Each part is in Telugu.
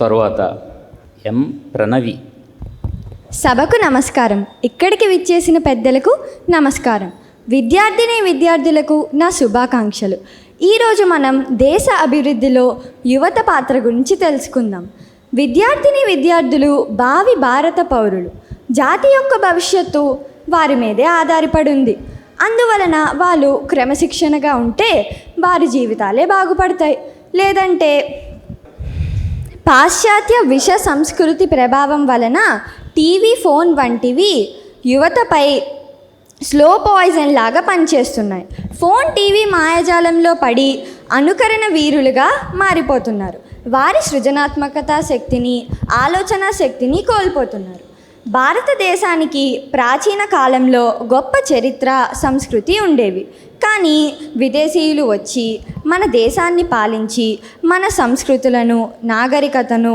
తరువాత ఎం ప్రణవి. సభకు నమస్కారం. ఇక్కడికి విచ్చేసిన పెద్దలకు నమస్కారం. విద్యార్థిని విద్యార్థులకు నా శుభాకాంక్షలు. ఈరోజు మనం దేశ అభివృద్ధిలో యువత పాత్ర గురించి తెలుసుకుందాం. విద్యార్థిని విద్యార్థులు భావి భారత పౌరులు. జాతి యొక్క భవిష్యత్తు వారి మీదే ఆధారపడి ఉంది అందువలన వాళ్ళు క్రమశిక్షణగా ఉంటే వారి జీవితాలే బాగుపడతాయి. లేదంటే పాశ్చాత్య విష సంస్కృతి ప్రభావం వలన టీవీ ఫోన్ వంటివి యువతపై స్లో పాయిజన్ లాగా పనిచేస్తున్నాయి. ఫోన్ టీవీ మాయాజాలంలో పడి అనుకరణ వీరులుగా మారిపోతున్నారు. వారి సృజనాత్మకత శక్తిని ఆలోచన శక్తిని కోల్పోతున్నారు. భారతదేశానికి ప్రాచీన కాలంలో గొప్ప చరిత్ర సంస్కృతి ఉండేవి. కానీ విదేశీయులు వచ్చి మన దేశాన్ని పాలించి మన సంస్కృతులను నాగరికతను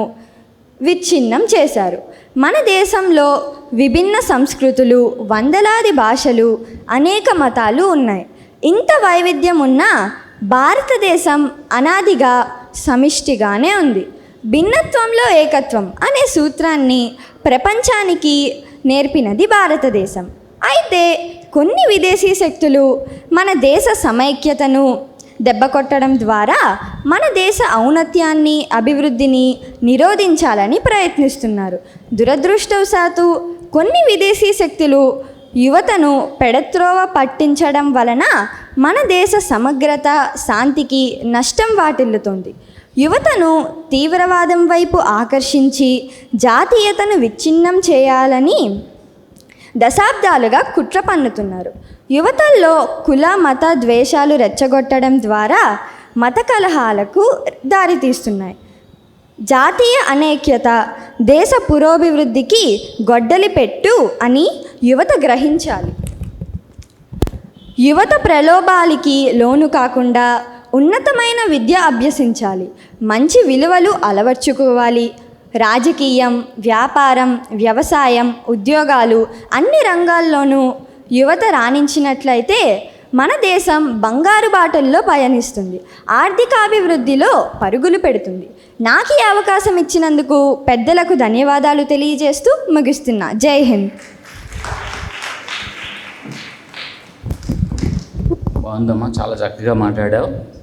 విచ్ఛిన్నం చేశారు. మన దేశంలో విభిన్న సంస్కృతులు వందలాది భాషలు అనేక మతాలు ఉన్నాయి. ఇంత వైవిధ్యం ఉన్న భారతదేశం అనాదిగా సమిష్టిగానే ఉంది. భిన్నత్వంలో ఏకత్వం అనే సూత్రాన్ని ప్రపంచానికి నేర్పినది భారతదేశం. అయితే కొన్ని విదేశీ శక్తులు మన దేశ సమైక్యతను దెబ్బకొట్టడం ద్వారా మన దేశ ఔన్నత్యాన్ని అభివృద్ధిని నిరోధించాలని ప్రయత్నిస్తున్నారు. దురదృష్టవశాత్తు కొన్ని విదేశీ శక్తులు యువతను పెడత్రోవ పట్టించడం వలన మన దేశ సమగ్రత శాంతికి నష్టం వాటిల్లుతుంది. యువతను తీవ్రవాదం వైపు ఆకర్షించి జాతీయతను విచ్ఛిన్నం చేయాలని దశాబ్దాలుగా కుట్ర పన్నుతున్నారు. యువతల్లో కుల మత ద్వేషాలు రెచ్చగొట్టడం ద్వారా మత కలహాలకు దారితీస్తున్నాయి జాతీయ అనేక్యత దేశ పురోభివృద్ధికి గొడ్డలి పెట్టు అని యువత గ్రహించాలి. యువత ప్రలోభాలకి లోను కాకుండా ఉన్నతమైన విద్య అభ్యసించాలి. మంచి విలువలు అలవర్చుకోవాలి. రాజకీయం వ్యాపారం వ్యవసాయం ఉద్యోగాలు అన్ని రంగాల్లోనూ యువత రాణించినట్లయితే మన దేశం బంగారు బాటల్లో పయనిస్తుంది. ఆర్థికాభివృద్ధిలో పరుగులు పెడుతుంది. నాకు ఈ అవకాశం ఇచ్చినందుకు పెద్దలకు ధన్యవాదాలు తెలియజేస్తూ ముగిస్తున్నా. జై హింద్. బాగుందమ్మా చాలా చక్కగా మాట్లాడావు.